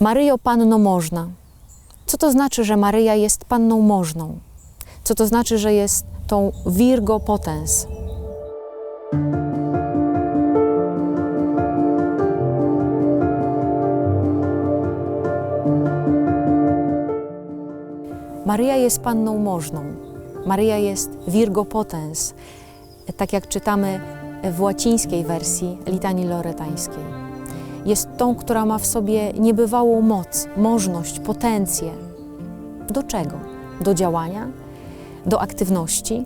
Maryjo, Panno Można. Co to znaczy, że Maryja jest Panną Możną? Co to znaczy, że jest tą Virgo Potens? Maryja jest Panną Możną. Maryja jest Virgo Potens, tak jak czytamy w łacińskiej wersji litanii loretańskiej. Jest tą, która ma w sobie niebywałą moc, możność, potencję. Do czego? Do działania? Do aktywności?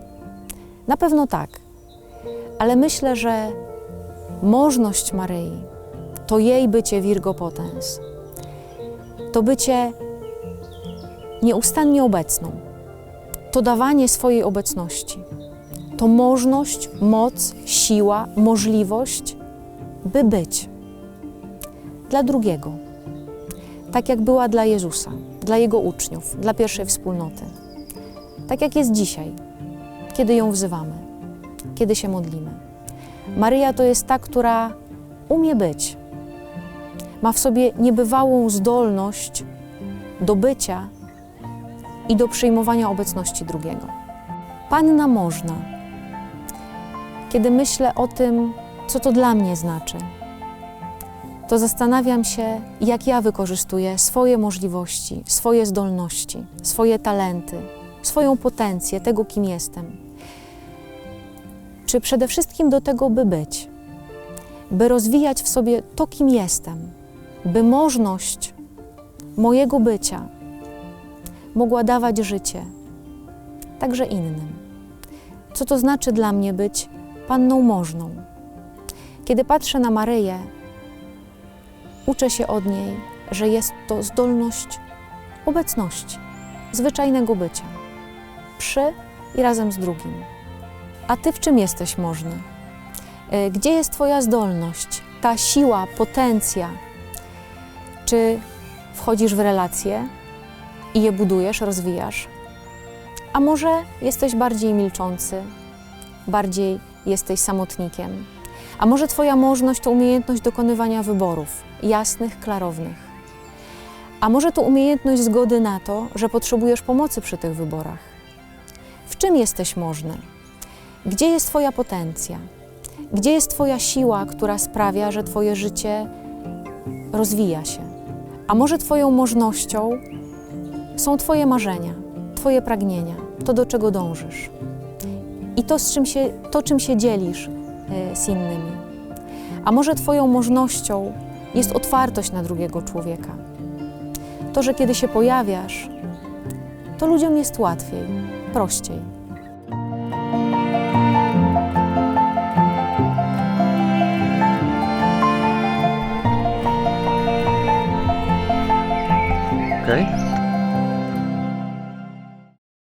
Na pewno tak. Ale myślę, że możność Maryi to jej bycie Virgo Potens. To bycie nieustannie obecną. To dawanie swojej obecności. To możność, moc, siła, możliwość, by być dla drugiego. Tak jak była dla Jezusa, dla Jego uczniów, dla pierwszej wspólnoty. Tak jak jest dzisiaj, kiedy ją wzywamy, kiedy się modlimy. Maryja to jest ta, która umie być. Ma w sobie niebywałą zdolność do bycia i do przyjmowania obecności drugiego. Panna można. Kiedy myślę o tym, co to dla mnie znaczy, to zastanawiam się, jak ja wykorzystuję swoje możliwości, swoje zdolności, swoje talenty, swoją potencję, tego, kim jestem. Czy przede wszystkim do tego, by być, by rozwijać w sobie to, kim jestem, by możność mojego bycia mogła dawać życie także innym. Co to znaczy dla mnie być panną możną? Kiedy patrzę na Maryję, uczę się od niej, że jest to zdolność obecności, zwyczajnego bycia, przy i razem z drugim. A ty w czym jesteś możny? E, Gdzie jest Twoja zdolność, ta siła, potencja? Czy wchodzisz w relacje i je budujesz, rozwijasz? A może jesteś bardziej milczący, bardziej jesteś samotnikiem? A może Twoja możność to umiejętność dokonywania wyborów, jasnych, klarownych? A może to umiejętność zgody na to, że potrzebujesz pomocy przy tych wyborach? W czym jesteś możny? Gdzie jest Twoja potencja? Gdzie jest Twoja siła, która sprawia, że Twoje życie rozwija się? A może Twoją możnością są Twoje marzenia, Twoje pragnienia, to do czego dążysz i to, z czym się, to czym się dzielisz z innymi. A może Twoją możnością jest otwartość na drugiego człowieka. To, że kiedy się pojawiasz, to ludziom jest łatwiej, prościej. Okej?